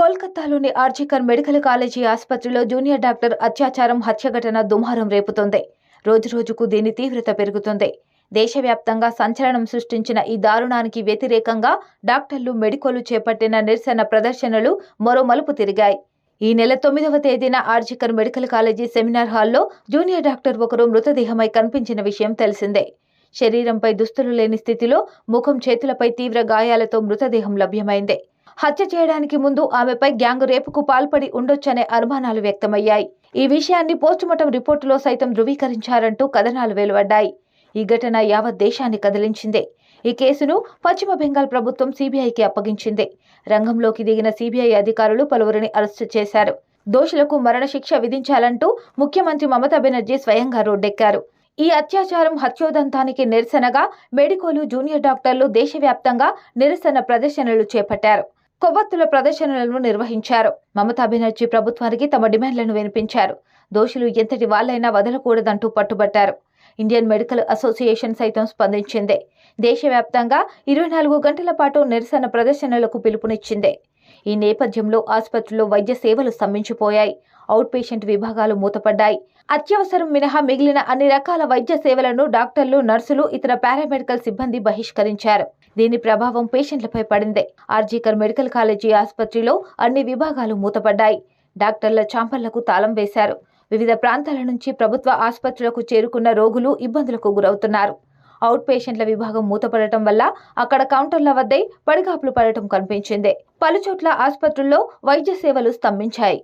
కోల్కతాలోని RG Kar medical college ఆసుపత్రిలో junior doctor అత్యాచారం హత్య ఘటన దుమారం రేపుతోంది. రోజురోజుకు దీని తీవ్రత పెరుగుతుంది. దేశవ్యాప్తంగా సంచలనం సృష్టించిన ఈ దారుణానికి వ్యతిరేకంగా డాక్టర్లు మెడికోలు చేపట్టిన నిరసన ప్రదర్శనలు మరో మలుపు తిరిగాయి. ఈ నెల తొమ్మిదవ తేదీన ఆర్జికర్ మెడికల్ కాలేజీ సెమినార్ హాల్లో జూనియర్ డాక్టర్ ఒకరు మృతదేహమై కనిపించిన విషయం తెలిసిందే. శరీరంపై దుస్తులు లేని స్థితిలో ముఖం చేతులపై తీవ్ర గాయాలతో మృతదేహం లభ్యమైంది. హత్య చేయడానికి ముందు ఆమెపై గ్యాంగ్ రేపుకు పాల్పడి ఉండొచ్చనే అనుమానాలు వ్యక్తమయ్యాయి. ఈ విషయాన్ని పోస్టుమార్టం రిపోర్టులో సైతం ధృవీకరించారంటూ కథనాలు వెలువడ్డాయి. ఈ ఘటన యావత్ దేశాన్ని కదిలించింది. ఈ కేసును పశ్చిమ బెంగాల్ ప్రభుత్వం సిబిఐకి అప్పగించింది. రంగంలోకి దిగిన సిబిఐ అధికారులు పలువురిని అరెస్టు చేశారు. దోషులకు మరణశిక్ష విధించాలంటూ ముఖ్యమంత్రి మమతా బెనర్జీ స్వయంగా రోడ్డెక్కారు. ఈ అత్యాచారం హత్యోదంతానికి నిరసనగా మెడికోలు జూనియర్ డాక్టర్లు దేశవ్యాప్తంగా నిరసన ప్రదర్శనలు చేపట్టారు. కొవ్వొత్తుల ప్రదర్శనలను నిర్వహించారు. మమతా బెనర్జీ ప్రభుత్వానికి తమ డిమాండ్లను వినిపించారు. దోషులు ఎంతటి వాళ్ళైనా వదలకూడదంటూ పట్టుబట్టారు. ఇండియన్ మెడికల్ అసోసియేషన్ సైతం స్పందించింది. దేశవ్యాప్తంగా ఇరవై నాలుగు గంటల పాటు నిరసన ప్రదర్శనలకు పిలుపునిచ్చింది. ఈ నేపథ్యంలో ఆసుపత్రిలో వైద్య సేవలు స్తంభించిపోయాయి. అవుట్ పేషెంట్ విభాగాలు మూతపడ్డాయి. అత్యవసరం మినహా మిగిలిన అన్ని రకాల వైద్య సేవలను డాక్టర్లు నర్సులు ఇతర పారామెడికల్ సిబ్బంది బహిష్కరించారు. దీని ప్రభావం పేషెంట్లపై పడింది. ఆర్జీకర్ మెడికల్ కాలేజీ ఆసుపత్రిలో అన్ని విభాగాలు మూతపడ్డాయి. డాక్టర్ల చాంపర్లకు తాళం వేశారు. వివిధ ప్రాంతాల నుంచి ప్రభుత్వ ఆసుపత్రులకు చేరుకున్న రోగులు ఇబ్బందులకు గురవుతున్నారు. అవుట్ పేషెంట్ల విభాగం మూతపడటం వల్ల అక్కడ కౌంటర్ల వద్దే పడిగాపులు పడటం కనిపించింది. పలుచోట్ల ఆసుపత్రుల్లో వైద్య సేవలు స్తంభించాయి.